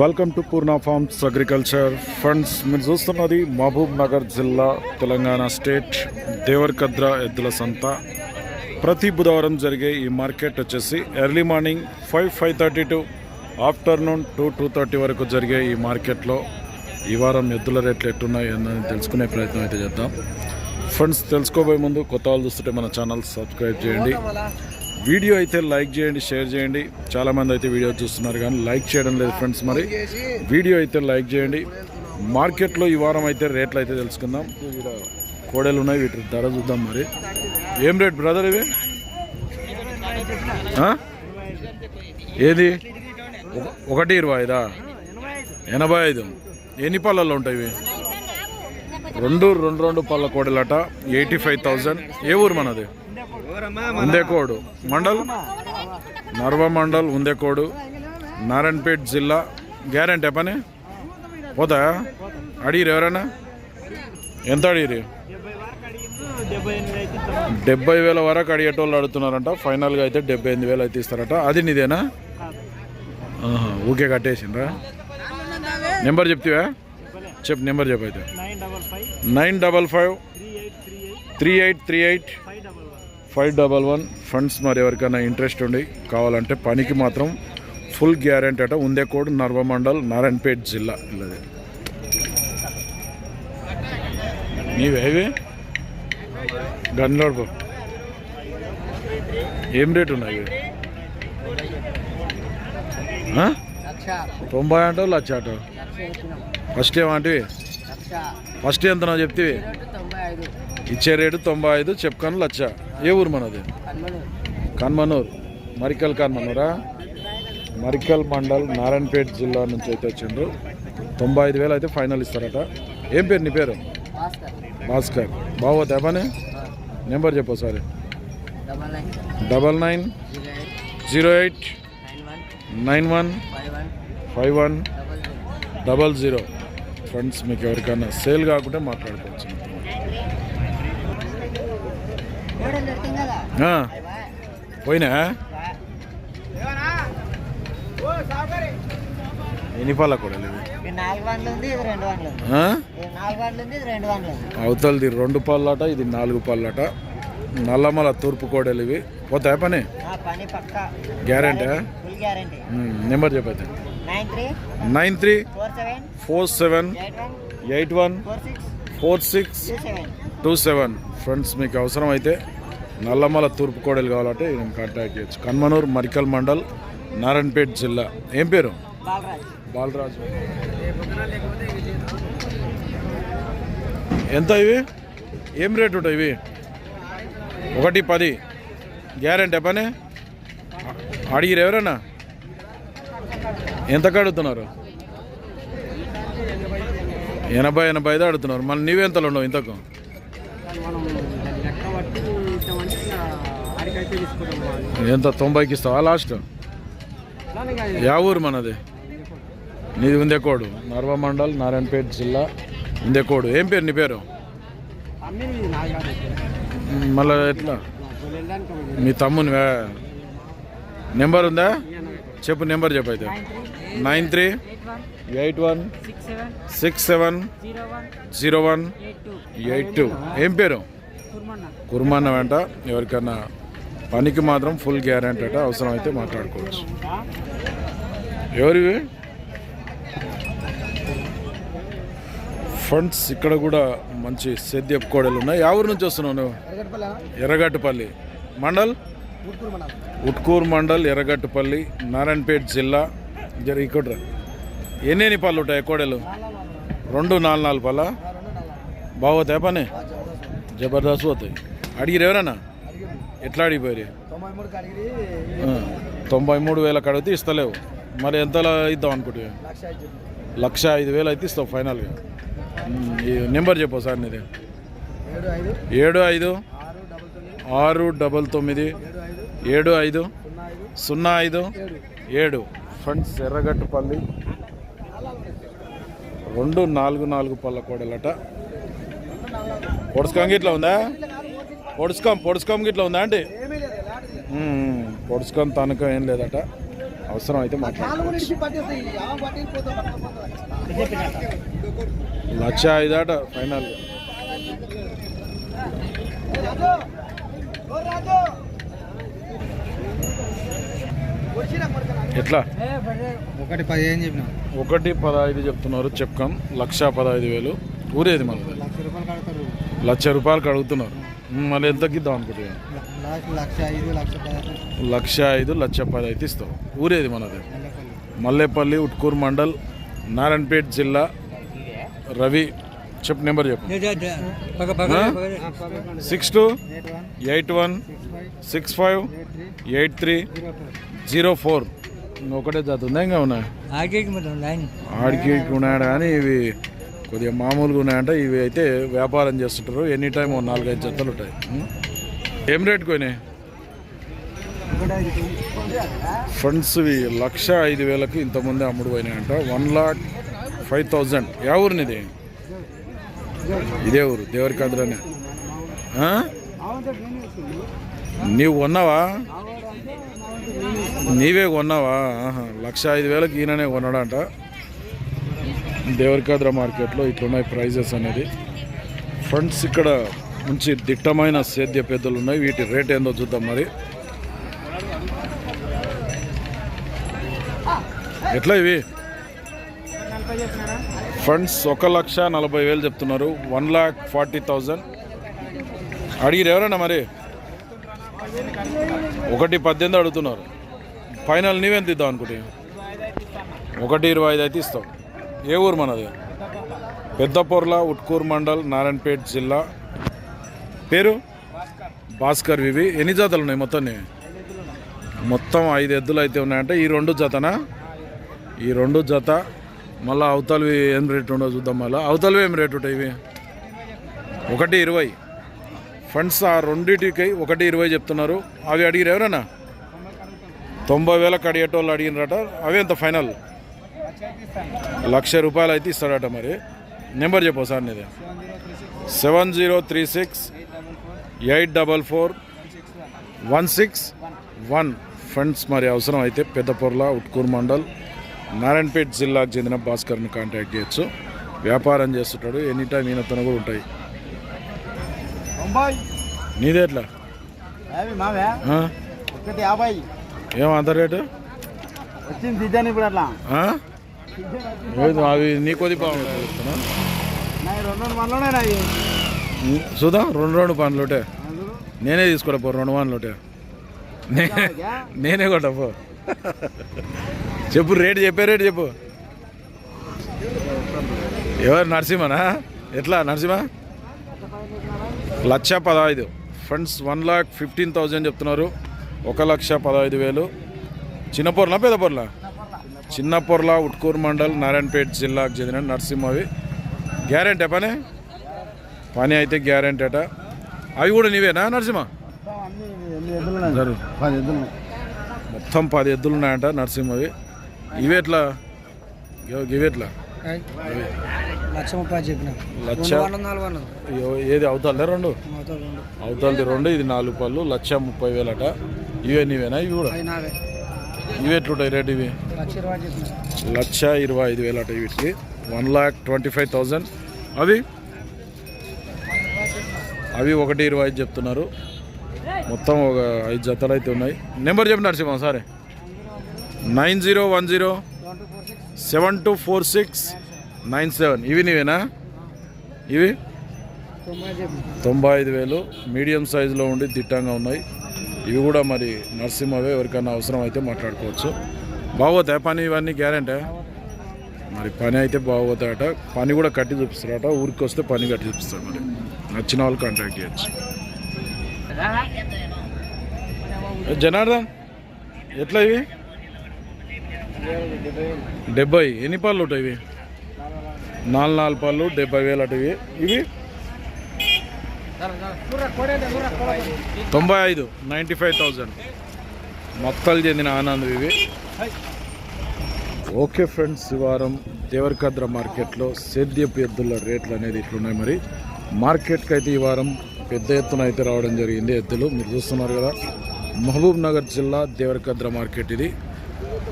Welcome to Purna farms agriculture friends మీరు చూస్తున్నది మహబూబ్ నగర్ జిల్లా తెలంగాణ స్టేట్ దేవరకద్ర ఎద్దుల సంత. ప్రతి బుధవారం జరిగే ఈ మార్కెట్ వచ్చేసి early morning five five thirty to afternoon two two thirty వరకు జరిగే ఈ మార్కెట్లో ఈ వారం ఎద్దుల రేట్లు ఎట్టున్నాయి అని తెలుసుకునే ప్రయత్నం అయితే చేద్దాం. ఫ్రెండ్స్ తెలుసుకోబోయే ముందు కొత్త వాళ్ళు చూస్తుంటే మన ఛానల్ సబ్స్క్రైబ్ చేయండి. వీడియో అయితే లైక్ చేయండి షేర్ చేయండి. చాలామంది అయితే వీడియో చూస్తున్నారు కానీ లైక్ చేయడం లేదు ఫ్రెండ్స్ మరి. వీడియో అయితే లైక్ చేయండి. మార్కెట్లో ఈ వారం అయితే రేట్లు అయితే తెలుసుకుందాం. ఇక్కడ కోడలు ఉన్నాయి వీటి ధర చూద్దాం మరి. ఏం రేట్ బ్రదర్ ఇవి? ఏది? ఒకటి ఇరవై ఐదా? ఎనభై ఐదు. ఎన్ని పళ్ళల్లో ఉంటాయి ఇవి? రెండు రెండు రెండు పళ్ళ కోడలట ఎయిటీ ఫైవ్ థౌజండ్. ఏ ఊరు మనది? ఉందేకోడు. మండల్? నర్వ మండల్ ఉందేకోడు. నారాయణపేట్ జిల్లా. గ్యారంటీ పని? పోతా? అడిగిరు ఎవరైనా ఎంత అడిగిరు డెబ్బై వేల వరకు అడిగేటోళ్ళు అడుగుతున్నారంట. ఫైనల్గా అయితే డెబ్బై ఎనిమిది వేలు అయితే ఇస్తారట. అది నీదేనా? ఊకే కట్టేసిండ్రా. నెంబర్ చెప్తావా? చెప్ number చెప్పైతే nine double five three eight three eight. Five double one friends మరి ఎవరికైనా ఇంట్రెస్ట్ ఉండి కావాలంటే పనికి మాత్రం ఫుల్ గ్యారెంటీ అట. ఉందే కోడ్ నర్వ మండల్ నారాయణపేట్ జిల్లా. ఇల్లది నీవేవి గన్లోడ్ ఏం రేట్ ఉన్నాయి? తొంభై అంటావు లక్ష అంటావు చెప్పినాం. ఫస్ట్ ఏమంటివి లక్ష. ఫస్ట్ చెప్తివి? తొంభై ఐదు. ఇచ్చే రేటు తొంభై ఐదు చెప్పుకొని లచ్చ. ఏ ఊరు మనది? కన్మనూర్. మరికల్ కన్మనూరా? మరికల్ మండల్ నారాయణపేట జిల్లా నుంచి అయితే వచ్చిండ్రు. తొంభై ఐదు వేలు అయితే ఫైనల్ ఇస్తారట. ఏం పేరు నీ పేరు? భాస్కర్. భాస్కర్ బాగోతా పని నెంబర్ చెప్పు sorry double nine? Zero eight? Nine one? Five one? Double zero. Friends మీకు ఎవరికైనా సేల్ కాకుండా మాట్లాడుకోవచ్చు ఆ, పోయినా ఎన్ని పళ్ళ కూడా ఇవి ఇది నాలుగు వందలు ఉంది ఇది రెండు వందలు ఉంది ఆ? ఇది నాలుగు వందలు ఉంది ఇది రెండు వందలు ఉంది. అవతలది రెండు పళ్ళట ఇది నాలుగు పళ్ళట. నల్లమల తూర్పు కోడలు ఇవి పోతాయి పని? Guarantee? Number చెప్పైతే. Nine three four seven eight one four six two seven. Friends మీకు అవసరం అయితే నల్లమల తూర్పు కోడలు కావాలంటే నేను కాంటాక్ట్ చేయొచ్చు. కన్మనూర్ మరికల్ మండల్ నారాయణపేట్ జిల్లా. ఏం పేరు? బాలరాజ్. బాలరాజు. ఎంత ఇవి? ఏం రేట్ ఉంటాయి ఇవి? ఒకటి పది. గ్యారంటీ పని? అడిగిరు ఎవరన్నా? ఎంత కడుగుతున్నారు? ఎనభై ఎనభై ఐదు అడుగుతున్నారు. మళ్ళీ నీవెంతలో ఉండవు ఇంతకు? ఎంత? తొంభైకి ఇస్తావా లాస్ట్ యా ఊరు మనది. నీది ఉందేకోడు? నర్వ మండల్ నారాయణపేట జిల్లా ఉందేకోడు. ఏం పేరు నీ పేరు? మళ్ళీ ఎట్లా? మీ తమ్ముని నెంబర్ ఉందా? చెప్పు నెంబర్ చెప్పు అయితే. Nine three eight one six seven zero one eight two. ఏం పేరు? కుర్మన్న. వెంట ఎవరికన్నా పనికి మాత్రం ఫుల్ గ్యారంటీ అట అవసరం అయితే మాట్లాడుకోవచ్చు. ఎవరివి? ఫండ్స్ ఇక్కడ కూడా మంచి సేద్యపు కోడలు ఉన్నాయి. యా ఊరు నుంచి వస్తున్నావు నువ్వు? ఎర్రగట్టుపల్లి మండల్? ఉట్కూరు మండల్. ఎర్రగట్టుపల్లి నారాయణపేట్ జిల్లా. జర ఇక్కడ ఎన్ని పళ్ళు ఉంటాయి కోడలు? రెండు నాలుగు నాలుగు పళ్ళ? బాగోతాయి పని? జబర్దస్త్ పోతాయి. అడిగిరు ఎవరన్నా? ఎట్లా అడిగిపోయారు తొంభై మూడు వేల కడిగితే ఇస్తలేవు. మరి ఎంతలా ఇద్దాం అనుకుంటే లక్ష ఐదు వేలు అయితే ఇస్తావు ఫైనల్గా. ఈ నెంబర్ చెప్పు సార్ నీది. ఏడు ఐదు ఆరు డబల్ తొమ్మిది ఏడు ఐదు సున్నా ఐదు ఏడు. ఏడు ఫ్రెండ్స్ ఎర్రగట్టుపల్లి రెండు నాలుగు నాలుగు పళ్ళ కోడలట పొడుచుకాం గిట్లా ఉందా? పొడుచుకాం పొడుచుకాం గిట్లా ఉందా అంటే ఏమీ లేదు ఎలాంటిది పొడుచుకొని తనకం ఏం లేదట. అవసరం అయితే మాట్లాడుకోవచ్చు లక్ష ఐదాట ఫైనల్. ఎట్లా? ఒకటి పదిహేను చెప్పిన. ఒకటి పదహైదు చెప్తున్నారు చెప్కాం. లక్ష పదహైదు వేలు. ఊరేది మనది లక్ష రూపాయలు కడతారు లక్ష రూపాయలు అడుగుతున్నారు మళ్ళీ ఎంతకి ఇద్దాం అనుకుంటున్నాను లక్ష ఐదు లక్ష పది అయితే ఇస్తాం. ఊరేది మనది? మల్లేపల్లి. ఉట్కూరు మండల్ నారాయణపేట్ జిల్లా. రవి చెప్పు నెంబర్ చెప్పు. Six two eight one. Six five. Eight three. Zero four. ఒకటే జాతి ఉందా? ఇంకా ఉన్నాయి? ఆడికి ఉన్నాడు కానీ ఇవి కొద్దిగా మామూలుగా ఉన్నాయంట. ఇవి అయితే వ్యాపారం చేస్తుంటారు. ఎనీ టైం ఓ నాలుగైదు జతలు ఉంటాయి. ఏం రేట్ కొనే? ఫ్రెండ్స్వి ఇవి లక్ష ఐదు వేలకు ఇంతమంది అమ్ముడు పోయినాయంట. One lakh five thousand. Yeah ఊరినిది ఇదే ఊరు దేవరికాంధ్రనే నీవు కొన్నావా? నీవే కొన్నావా? ఆహా. లక్ష ఐదు వేలకు ఈయననే కొన్నాడంట. దేవరికాద్ర మార్కెట్లో ఇట్లున్నాయి ప్రైజెస్ అనేది. ఫండ్స్ ఇక్కడ మంచి దిట్టమైన సేద్య పెద్దలు ఉన్నాయి. వీటి రేట్ ఏందో చూద్దాం మరి. ఎట్లా ఇవి? ఫండ్స్ ఒక లక్ష నలభై వేలు చెప్తున్నారు. One lakh forty thousand. అడిగిరు ఎవరన్నా మరి? ఒకటి పద్దెనిమిది అడుగుతున్నారు. ఫైనల్ నీవెంత ఇద్దాం అనుకుంటే? ఒకటి ఇరవై ఐదు అయితే ఇస్తావు ఏ ఊరు మనది? పెద్దపొర్ల ఉట్కూరు మండల్ నారాయణపేట్ జిల్లా. పేరు? భాస్కర్ వివి. ఎన్ని జాతలు ఉన్నాయి మొత్తం మొత్తం ఐదు ఎద్దులు అయితే ఉన్నాయంటే ఈ రెండు జతనా? ఈ రెండు జత. మళ్ళీ అవతలవి ఏం రేట్ ఉండో చూద్దాం మళ్ళీ. అవతలవి ఏం రేట్ ఉంటాయి ఇవి? ఒకటి ఇరవై. ఫండ్స్ ఆ రెండింటికి ఒకటి ఇరవై చెప్తున్నారు. అవి అడిగిరు ఎవరన్నా? తొంభై వేలకు అడిగేటోళ్ళు అడిగినరట. అవి ఎంత ఫైనల్? లక్ష రూపాయలు అయితే ఇస్తాడట మరి. నెంబర్ చెప్పు సార్ నీది. Seven zero three six eight double four one six one. Friends మరి అవసరం అయితే పెద్దపొర్ల ఉట్కూరు మండల్ నారాయణపేట్ జిల్లాకు చెందిన భాస్కర్ని కాంటాక్ట్ చేయొచ్చు. వ్యాపారం చేస్తుంటాడు ఎనీ టైం ఈయనతోనే కూడా ఉంటాయి. నీదే ఎట్లా? యాభై మావే? ఆ? ఒకటి యాభై. ఏం అంత రేటు? వచ్చింది ఇప్పుడు అట్లా. ఏది అవి నీ కొద్ది బాగుంటుంది చెప్తున్నా. నా రెండు రెండు మనలోనే నాయి. చూద్దాం రెండు రెండు పనులుటే నేనే తీసుకోడా పో రెండు పనులుటే నే నేనే కొట్ట పో. చెప్పు రేటు చెప్పే రేటు చెప్పు. ఎవరు నరసింహనా? ఎట్లా నరసింహ? లక్ష పదహైదు. Friends one lakh fifteen thousand చెప్తున్నారు. ఒక లక్ష పదహైదు వేలు. చిన్న పొరలా పెద్ద పొరలా? చిన్న పొరల ఉట్కూరు మండల్ నారాయణపేట్ జిల్లాకు చెందిన నరసింహవి. గ్యారెంటీ పని? పని అయితే గ్యారెంటీ అట. అవి కూడా నీవేనా నరసింహ? మొత్తం పది ఎద్దులు ఉన్నాయంట నరసింహవి. ఇవి ఎట్లా? ఇగో ఇవి ఎట్లా? ఇవి. లక్ష ముప్పై చెప్పిన. లక్ష నాలుగు వందలు. ఇగో ఏది అవుతాలే రెండు? మొత్తం రెండు. అవుతాది రెండు ఇది నాలుగు పళ్ళు లక్ష ముప్పై వేలట. ఇవే నీవేనా? ఇవి కూడా? ఇవి ఎట్లుంటాయి రేట్ ఇవి? లక్ష ఇరవై ఐదు వేలు అంటే వీటికి. One lakh twenty five thousand. అవి? అవి ఒకటి ఇరవై ఐదు చెప్తున్నారు. మొత్తం ఒక ఐదు జతలు అయితే ఉన్నాయి. నెంబర్ చెప్పి నరసింహ సరే. Nine zero one zero seven two four six nine seven. ఇవి నీవేనా? ఇవి? తొంభై తొంభై ఐదు వేలు. మీడియం సైజులో ఉండి దిట్టంగా ఉన్నాయి. ఇవి కూడా మరి నరసింహవే ఎవరికైనా అవసరం అయితే మాట్లాడుకోవచ్చు. బాగోతాయి పని ఇవన్నీ గ్యారెంటీ? మరి పని అయితే బాగోతాయట. పని కూడా కట్టి చూపిస్తారట. ఊరికి వస్తే పని కట్టి చూపిస్తారు మరి. నచ్చిన వాళ్ళు కాంటాక్ట్ చేయొచ్చు. జనార్దన్ ఎట్లా ఇవి? డెబ్బై. ఎన్ని పళ్ళు ఉంటాయి ఇవి? నాలుగు నాలుగు పళ్ళు డెబ్బై వేలు అటు ఇవి. ఇవి? తొంభై ఐదు. నైంటీ ఫైవ్ థౌజండ్ మొత్తాలు చెందిన ఆనంద్ ఇవి ఓకే ఫ్రెండ్స్ ఈ వారం దేవరకద్ర మార్కెట్లో సేద్యపు ఎద్దుల రేట్లు అనేది ఇట్లున్నాయి మరి. మార్కెట్కి అయితే ఈ వారం పెద్ద ఎత్తున అయితే రావడం జరిగింది ఎద్దులు. మీరు చూస్తున్నారు కదా మహబూబ్ నగర్ జిల్లా దేవరకద్ర మార్కెట్ ఇది.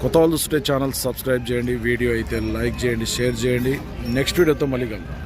కొత్త వాళ్ళు చూస్తే ఛానల్ సబ్స్క్రైబ్ చేయండి వీడియో అయితే లైక్ చేయండి షేర్ చేయండి. నెక్స్ట్ వీడియోతో మళ్ళీ కలుద్దాం.